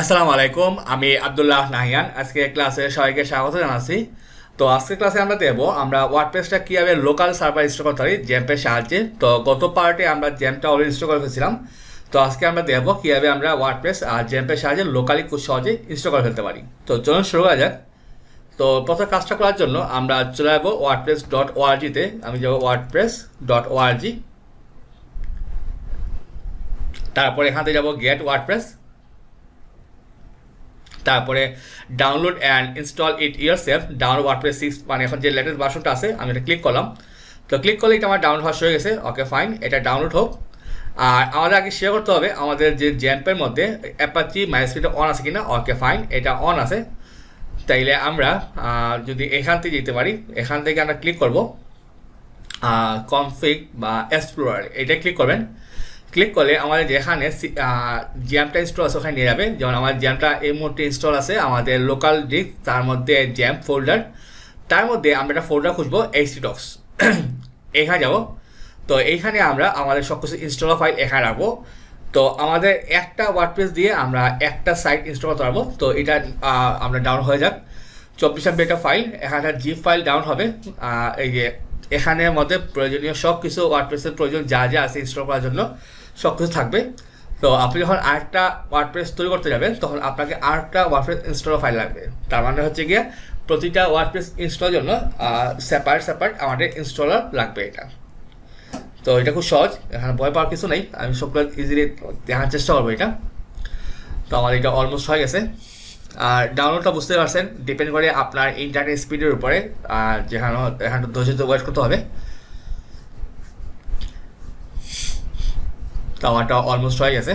আসসালামু আলাইকুম, আমি আবদুল্লাহ নাহিয়ান। আজকে ক্লাসে সবাইকে স্বাগত জানাচ্ছি। তো আজকে ক্লাসে আমরা দেবো, আমরা ওয়ার্ডপ্রেসটা কীভাবে লোকাল সার্ভার ইনস্টল করতে পারি জ্যাম্পের সাহায্যে। তো গত পার্টে আমরা জ্যাম্পটা অলরেডি ইনস্টল করে ফেলছিলাম। তো আজকে আমরা দেখব কীভাবে আমরা ওয়ার্ডপ্রেস আর জ্যাম্পের সাহায্যে লোকালি খুব সহজে ইনস্টল করে ফেলতে পারি। তো চলুন শুরু করা যাক। তো প্রথম কাজটা করার জন্য আমরা চলে যাব ওয়ার্ডপ্রেস ডট ওআরজিতে আমি যাব ওয়ার্ডপ্রেস ডট ওআরজি তারপরে এখান থেকে যাব গেট ওয়ার্ডপ্রেস তারপরে download and install it year safe download WordPress six মানে এখন যে লেটেস্ট ভার্সনটা আছে, আমি এটা ক্লিক করলাম। তো ক্লিক করলে এটা আমার ডাউনলোড হওয়া হয়ে গেছে। ওকে ফাইন এটা ডাউনলোড হোক। আর আমাদের আগে শেয়ার করতে হবে, আমাদের যে জ্যাম্পের মধ্যে অ্যাপাচি মাইস্ক্রিনটা অন আছে কিনা? ওকে ফাইন এটা অন আছে। তাইলে আমরা যদি এখান থেকে যেতে পারি, এখান থেকে আমরা ক্লিক করব। কনফিগ বা এক্সপ্লোরার এটা ক্লিক করবেন। ক্লিক করলে আমাদের যেখানে জ্যামটা ইনস্টল আছে, ওখানে নিয়ে যাবে। যেমন আমার জ্যামটা এই মুহূর্তে ইনস্টল আছে, আমাদের লোকাল ডিস্ক তার মধ্যে জ্যাম ফোল্ডার তার মধ্যে আমরা একটা ফোল্ডার খুঁজবো এইচডি ডক্স এখানে যাব। তো এইখানে আমরা আমাদের সব কিছু ইনস্টল ফাইল এখানে রাখব। তো আমাদের একটা ওয়ার্ডপ্রেস দিয়ে আমরা একটা সাইট ইনস্টল করতে পারব। তো এটা আমরা ডাউন হয়ে যাক। চব্বিশ এমবি একটা ফাইল এখানে একটা জিপ ফাইল ডাউন হবে। এই যে এখানের মধ্যে প্রয়োজনীয় সব কিছু ওয়ার্ডপ্রেসের প্রয়োজন, যা যা আছে ইনস্টল করার জন্য। সব কিছু থাকবে। তো আপনি যখন আরেকটা ওয়ার্ডপ্রেস তৈরি করতে যাবেন, তখন আপনাকে আরেকটা ওয়ার্ডপ্রেস ইনস্টল ফাইল লাগবে। তার মানে হচ্ছে গিয়ে প্রতিটা ওয়ার্ডপ্রেস ইনস্টলের জন্য সেপারেট সেপারেট আমাদের ইনস্টলার লাগবে এটা। তো এটা খুব সহজ, এখানে ভয় পাওয়ার কিছু নেই। আমি সবগুলো ইজিলি দেখার চেষ্টা করব এটা। তো আমার এটা অলমোস্ট হয়ে গেছে। আর ডাউনলোডটা বুঝতে পারছেন ডিপেন্ড করে আপনার ইন্টারনেট স্পিডের উপরে, আর যেখানে, এখানে ধৈর্য ওয়েট করতে হবে। তো আমারটা অলমোস্ট হয়ে গেছে।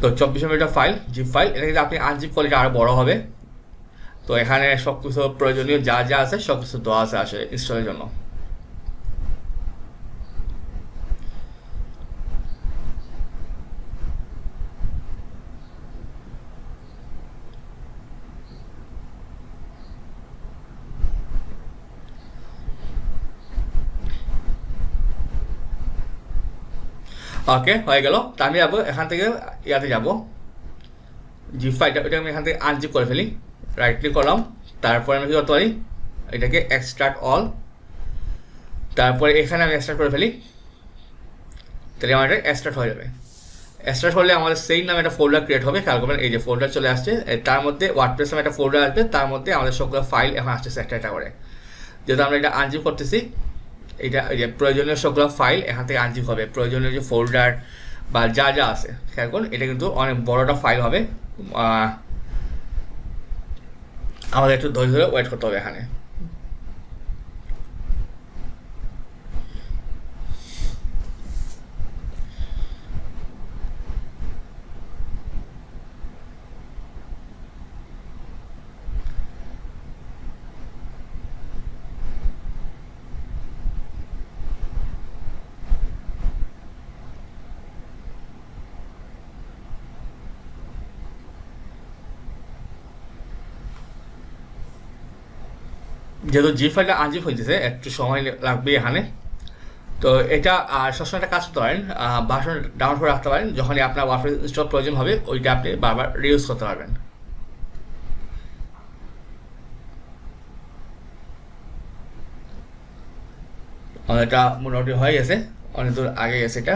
তো চব্বিশ মিনিটের ফাইল জিপ ফাইল এটা কিন্তু আপনি আনজিপ করলে আরও বড় হবে। তো এখানে সব কিছু প্রয়োজনীয় যা যা আছে সব কিছু দেওয়া আছে আসে ইনস্টলের জন্য। ওকে হয়ে গেল। তা আমি যাব, এখান থেকে ইয়াতে যাব। জি ফাইলটা ওইটা আমি এখান থেকে আনজিপ করে ফেলি। রাইট ক্লিক করলাম। তারপরে আমি কী করতে পারি? এটাকে এক্সট্রাক্ট অল তারপরে এখানে আমি এক্সট্রাক্ট করে ফেলি। তাহলে আমার এটা এক্সট্রাক্ট হয়ে যাবে। এক্সট্রাক্ট হলে আমাদের সেই নামে একটা ফোল্ডার ক্রিয়েট হবে। খেয়াল করবেন, এই যে ফোল্ডার চলে আসছে তার মধ্যে ওয়ার্ডপ্রেস নামে একটা ফোল্ডার আসবে। তার মধ্যে আমাদের সবগুলো ফাইল এখন আসছে একটা একটা করে। যেহেতু আমরা এটা আনজিপ করতেছি এটা প্রয়োজনীয় সবগুলো ফাইল এখান থেকে আনজিপ হবে। প্রয়োজনীয় যে ফোল্ডার বা যা যা আছে, খেয়াল করুন, এটা কিন্তু অনেক বড়টা ফাইল হবে। আমাদের একটু ধৈর্য ধরে ওয়েট করতে হবে এখানে। যেহেতু জি ফাইলটা আনজিপ হয়েছে একটু সময় লাগবে এখানে। তো এটা সবসময় একটা কাজ করতে পারেন ভাষণ ডাউনলোড করে রাখতে পারেন, যখনই আপনার ওয়ারফেস ইনস্টল প্রয়োজন হবে, ওইটা আপনি বারবার রিউজ করতে পারবেন। এটা মোটামুটি হয়ে গেছে, অনেক দূর আগে গেছে এটা।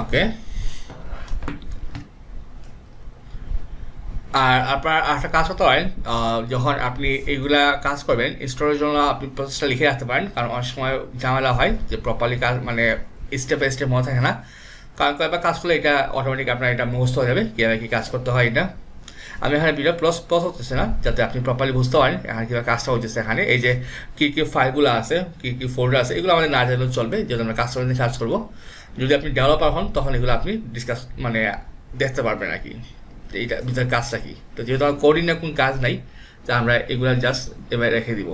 ওকে আর আপনার একটা কাজ করতে আহ, যখন আপনি এইগুলা কাজ করবেন স্টোরের জন্য আপনি প্রসেসটা লিখে রাখতে পারেন কারণ অনেক সময় ঝামেলা হয় যে প্রপারলি কাজ মানে স্টেপ বাই স্টেপ মনে থাকে না। কারণ কয়েকবার কাজ করলে এটা অটোমেটিক আপনার এটা মুখস্থ হয়ে যাবে কীভাবে কী কাজ করতে হয় এটা। আমি এখানে ভিডিও প্লাস প্লাস হতেছে না যাতে আপনি প্রপারলি বুঝতে পারেন এখানে কীভাবে কাজটা হচ্ছে এখানে। এই যে কী কী ফাইলগুলো আছে কী কী ফোল্ডার আছে এগুলো আমাদের না জানলেও চলবে যেহেতু আমরা কাজটা কাজ করব। যদি আপনি ডেভেলপার হন, তখন এগুলো আপনি ডিসকাস মানে দেখতে পারবেন আর কি। এইটা কাজটা কি? তো যেহেতু আমার কোডিং কোন কাজ নাই, তা আমরা এগুলো জাস্ট এবার রেখে দিব।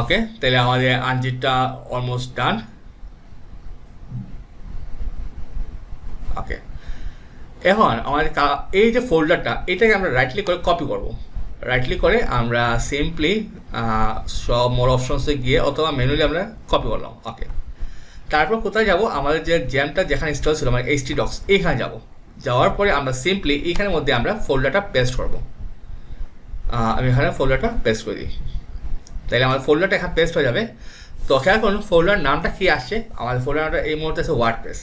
ওকে তাহলে আমাদের আনজিটটা অলমোস্ট ডান ওকে এখন আমাদের এই যে ফোল্ডারটা এটাকে আমরা রাইটলি করে কপি করব। রাইটলি করে আমরা সিম্পলি সব মোর অপশনসে গিয়ে অথবা ম্যানুয়ালি আমরা কপি করলাম। ওকে তারপর কোথায় যাব? আমাদের যে জ্যামটা যেখানে ইনস্টল ছিল মানে এইচটি ডক্স এইখানে যাব। যাওয়ার পরে আমরা সিম্পলি এইখানের মধ্যে আমরা ফোল্ডারটা পেস্ট করব। আমি এখানে ফোল্ডারটা পেস্ট করে দিই। তাহলে আমার ফোল্ডারটা এখানে পেস্ট হয়ে যাবে। তো খেয়াল করুন ফোল্ডার নামটা কী আসছে? আমাদের ফোল্ডারটা এই মুহূর্তে আছে ওয়ার্ড পেস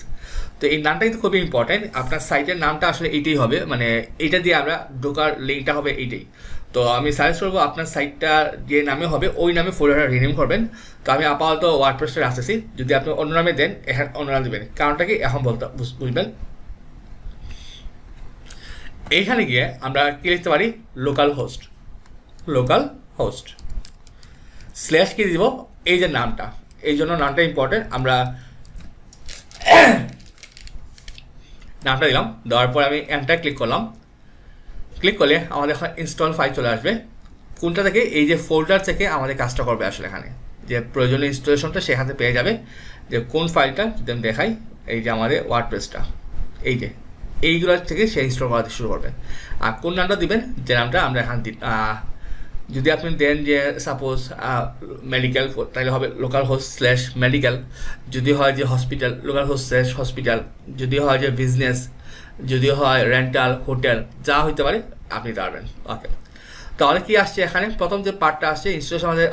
তো এই নামটা কিন্তু খুবই ইম্পর্টেন্ট আপনার সাইটের নামটা আসলে এইটাই হবে। মানে এইটা দিয়ে আমরা ঢোকার লিঙ্কটা হবে এইটাই। তো আমি সাজেস্ট করব আপনার সাইটটা যে নামে হবে, ওই নামে ফোল্ডারটা রিনিম করবেন। তো আমি আপাতত ওয়ার্ড পেসটা আসতেছি যদি আপনি অন্য নামে দেন, এখানে অন্য নাম দেবেন। কারণটা কি? এখন বলতে বুঝবেন? এইখানে গিয়ে আমরা কী লিখতে পারি? Local host local host slash কি দিব, এই যে নামটা। এই জন্য নামটা ইম্পর্টেন্ট আমরা নামটা দিলাম, দেওয়ার পর আমি এন্টার ক্লিক করলাম। ক্লিক করলে আমাদের এখন ইনস্টল ফাইল চলে আসবে। কোনটা থেকে? এই যে ফোল্ডার থেকে আমাদের কাজটা করবে আসলে এখানে। যে প্রয়োজনীয় ইনস্টলেশনটা সেখানে পেয়ে যাবে। যে কোন ফাইলটা যদি আমি দেখাই, এই যে আমাদের ওয়ার্ড এই যে এইগুলোর থেকে সে ইনস্টল করাতে শুরু করবে। আর কোন নামটা দিবেন? যে নামটা আমরা এখান যদি আপনি দেন যে সাপোজ মেডিকেল তাহলে হবে লোকাল হোস্ট স্ল্যাশ মেডিকেল যদি হয় যে hospital local host slash hospital যদি হয় যে বিজনেস যদি হয় রেন্টাল হোটেল যা হইতে পারে, আপনি পারবেন ওকে তাহলে কি আসছে এখানে? প্রথম যে পার্টটা আসছে ইনস্টলেশন আমাদের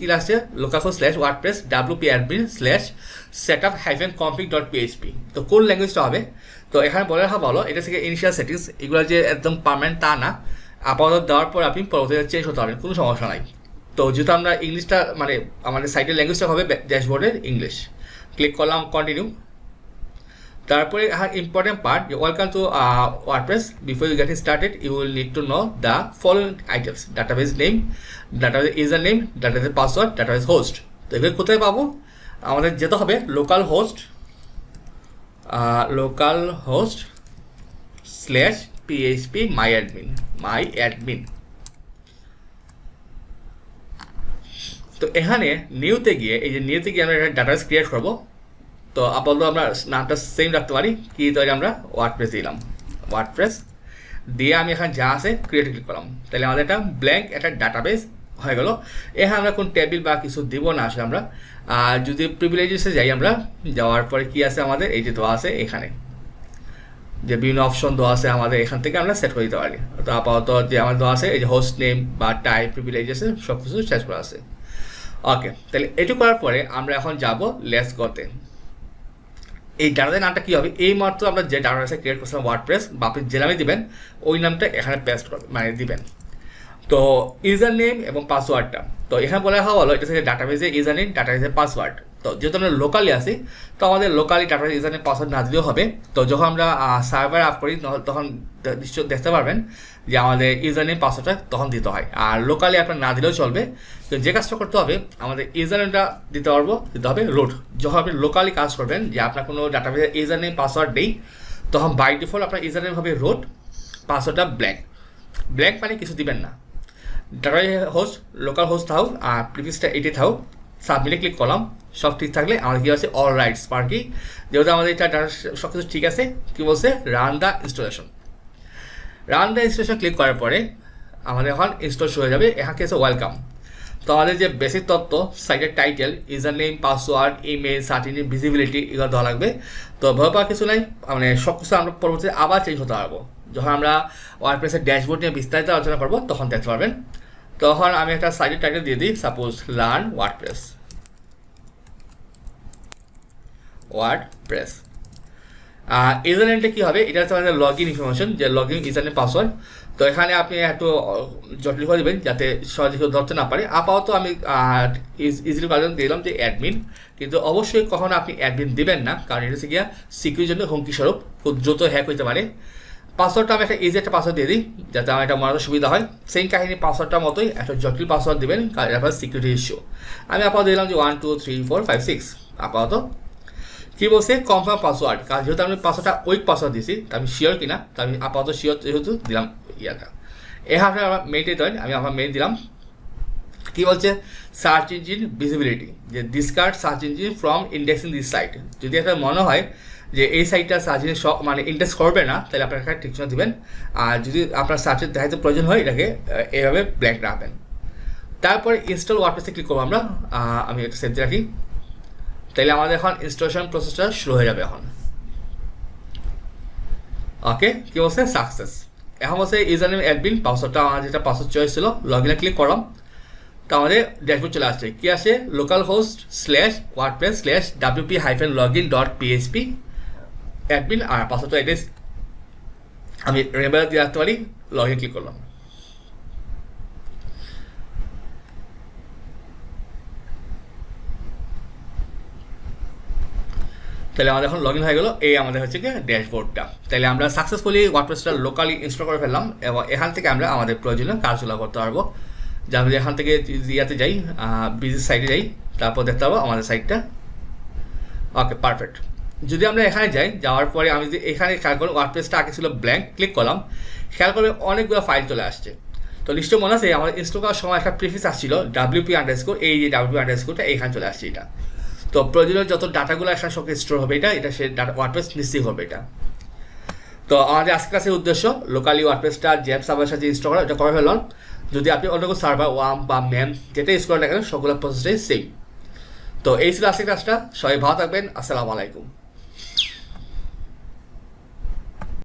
কি আসছে localhost slash WordPress W P admin slash set up hyphen config dot PHP তো কোন ল্যাঙ্গুয়েজটা হবে? তো এখানে বলে রাখা ভালো, এটা থেকে ইনিশিয়াল সেটিংস এগুলো যে একদম পারমানেন্ট তা না। আপাতত দেওয়ার পর আপনি পরবর্তীতে চেঞ্জ হতে পারবেন, কোনো সমস্যা নাই। তো যেহেতু আমরা ইংলিশটা মানে আমাদের সাইটের ল্যাঙ্গুয়েজটা হবে ড্যাশবোর্ডের ইংলিশ ক্লিক করলাম কন্টিনিউ তারপরে হ্যাঁ important part welcome to WordPress before you get started you will need to know the following items database name database user name database password database host তো এগুলো কোথায় পাবো? আমাদের যেতে হবে localhost localhost slash PHP my admin my admin তো এখানে নিউতে গিয়ে, এই যে নিউতে গিয়ে আমরা একটা ডাটাবেস ক্রিয়েট করব। তো আপাতত আমরা নামটা সেম রাখতে পারি, কি তৈরি আমরা ওয়ার্ডপ্রেস দিলাম। ওয়ার্ডপ্রেস দিয়ে আমি এখানে যা আছে ক্রিয়েট ক্লিক করলাম। তাহলে আমাদের একটা ব্ল্যাঙ্ক একটা ডাটাবেস হয়ে গেল। এখানে আমরা কোন টেবিল বা কিছু দিব না আসলে আমরা। আর যদি প্রিভিলেজেসে যাই আমরা, যাওয়ার পরে কি আছে আমাদের? এই যে দেওয়া আছে এখানে। যে বিভিন্ন অপশন দেওয়া আছে আমাদের এখান থেকে আমরা সেট করে দিতে পারি। তো আপাতত যে আমার দেওয়া আছে, এই যে হোস্ট নেম বা টাইপ প্রিভিলেজেস সব কিছু সেট করা আছে। ওকে তাহলে এটু করার পরে আমরা এখন যাব লেস গতে এই ডাটাদের নামটা কী হবে? এই মাত্র আমরা যে ডাটাবেসে ক্রিয়েট করছিলাম ওয়ার্ড প্রেস বা আপনি যে নামে দিবেন, ওই নামটা এখানে পেস্ট করবেন মানে দিবেন। তো ইউজার নেম এবং পাসওয়ার্ডটা তো এখানে বলা হওয়া হলো, এটা থেকে ডাটাবেসে ইউজার নেম ডাটাবেসে পাসওয়ার্ড তো যেহেতু আমরা লোকালি আছি, তো আমাদের locally database user name password না দিলেও হবে। তো যখন আমরা সার্ভার আপ করি, তখন- নিশ্চয় দেখতে পারবেন যে আমাদের ইউজার নেম পাসওয়ার্ডটা তখন দিতে হয়। আর লোকালি আপনার না দিলেও চলবে। তো যে কাজটা করতে হবে, আমাদের ইউজার নেমটা দিতে পারব, দিতে হবে রুট যখন আপনি লোকালি কাজ করবেন, যে আপনার কোনো ডাটাবেসে ইউজার নেম পাসওয়ার্ড নেই, তখন বাই ডিফল্ট আপনার ইউজার নেম হবে রুট পাসওয়ার্ডটা ব্ল্যাঙ্ক ব্ল্যাঙ্ক মানে কিছু দিবেন না। ডাটা হোস্ট লোকাল হোস্ট থাকুক, আর প্রিভিয়াসটা এটি থাকুক। সাবমিটে ক্লিক করলাম, সব ঠিক থাকলে আমাদের কি আছে? অল রাইটস পার্কি যেহেতু আমাদের এটা সব কিছু ঠিক আছে, কি বলছে? Run the installation run the installation click করার পরে আমাদের এখন ইনস্টল হয়ে যাবে। এখানে আছে? ওয়েলকাম তো আমাদের যে বেসিক তথ্য সাইটের title user name password email সার্টিনি visibility এগুলো দেওয়া লাগবে। তো ভয় পাওয়ার কিছু নাই। মানে সব কিছু আমরা পরবর্তীতে আবার চেঞ্জ হতে পারব। যখন আমরা ওয়ার্ডপ্রেসের ড্যাশবোর্ড নিয়ে বিস্তারিত আলোচনা করব, তখন দেখতে পারবেন। তখন আমি একটা সাইটের টাইটেল দিয়ে দিই সাপোজ লার্ন ওয়ার্ডপ্রেস ওয়ার্ডপ্রেস ইউজারনেমটা কী হবে? এটা হচ্ছে আমাদের লগ ইন ইনফরমেশন যে লগ ইন ইউজারনেম পাসওয়ার্ড তো এখানে আপনি একটু জটিল করে দেবেন, যাতে সহজে কেউ ধরতে না পারে। আপাতত আমি ইজিলি কারণ দিলাম যে অ্যাডমিন কিন্তু অবশ্যই কখনো আপনি অ্যাডমিন দিবেন না, কারণ এটা হচ্ছে গিয়া সিকিউরির জন্য হুমকি স্বরূপ। খুব দ্রুত হ্যাক হইতে পারে। পাসওয়ার্ডটা আমি একটা ইজি একটা পাসওয়ার্ড দিয়ে দিই, যাতে আমার এটা মনে সুবিধা হয়। সেই কাহিনী পাসওয়ার্ডটার মতোই একটা জটিল পাসওয়ার্ড দেবেন, কারণ এটা সিকিউরিটি ইস্যু আমি আপাতত দিলাম যে one two three four five six আপাতত কী বলছে? কনফার্ম পাসওয়ার্ড কারণ যেহেতু আমি পাসওয়ার্ডটা উইক পাসওয়ার্ড দিয়েছি তা আমি শিওর কিনা? তা আমি আপাতত শিওর যেহেতু দিলাম ইয়াটা। এখানে আমার মেইনটাই দেবেন আমি আমার মেইন দিলাম। কি বলছে? সার্চ ইঞ্জিন ভিজিবিলিটি যে discard search engine from indexing this site যদি একটা মনে হয় যে এই সাইটটা সার্চ সব মানে ইন্ডেক্স করবে না তাহলে আপনার এখানে টিকশন দেবেন। আর যদি আপনার সার্চের দেখাতে প্রয়োজন হয় এটাকে আহ, এইভাবে ব্ল্যাঙ্ক রাখবেন। তারপরে ইনস্টল ওয়ার্ডপ্রেসে ক্লিক করব আমরা। আমি এটা সেভ রাখি। তাইলে আমাদের এখন ইনস্টলেশন প্রসেসটা শুরু হয়ে যাবে এখন। ওকে কি বলছে? সাকসেস এখন বলছে ইউজার নেম অ্যাডমিন পাসওয়ার্ডটা আমার যেটা পাসওয়ার্ড চয়েস ছিল লগ ইনে ক্লিক করলাম। তো আমাদের ড্যাশবোর্ড চলে আসছে। কী আসে? Localhost slash WordPress slash WP hyphen log in dot PHP admin আর পাসওয়ার্ডটা এড্রেস আমি রেমেবার দিয়ে রাখতে পারি লগ ইন ক্লিক করলাম। তাহলে আমাদের এখন লগ ইন হয়ে গেলো। এই আমাদের হচ্ছে কি ড্যাশবোর্ডটা তাহলে আমরা সাকসেসফুলি ওয়ার্ডপ্রেসটা লোকালি ইনস্টল করে ফেললাম এবং এখান থেকে আমরা আমাদের প্রয়োজনীয় কাজগুলো করতে পারব। যে আমরা এখান থেকে ইয়াতে যাই বিজি সাইটে যাই, তারপর দেখতে পাবো আমাদের সাইটটা ওকে পারফেক্ট যদি আমরা এখানে যাই, যাওয়ার পরে আমি যদি এখানে খেয়াল করি ওয়ার্ডপ্রেসটা আগে ছিল ব্ল্যাঙ্ক ক্লিক করলাম। খেয়াল করবে অনেকগুলো ফাইল চলে আসছে। তো নিশ্চয় মনে আছে আমার ইনস্টল করার সময় একটা প্রিফিস আসছিল ডাব্লিউপি আন্ডারস্কোর এই যে ডাব্লিউপি আন্ডারস্কোরটা এইখানে চলে আসছে এটা। তো প্রয়োজনীয় যত ডাটাগুলো একসাথে সঙ্গে স্টোর হবে, এটা এটা সে ডাটা ওয়ার্ডপ্রেস নিশ্চিত হবে এটা। তো আমাদের আজকে ক্লাসের উদ্দেশ্য লোকালি ওয়ার্ডপ্রেসটা জ্যাপ সার্ভারের সাথে ইনস্টল করা, এটা করে ফেললাম যদি আপনি অন্য কোনো সার্ভার ওয়াম বা ম্যাম যেটা ইউজ করেন না কেন, সবগুলো প্রসেসটাই সেম তো এই ছিল আজকের ক্লাসটা সবাই ভালো থাকবেন, আসসালামু আলাইকুম।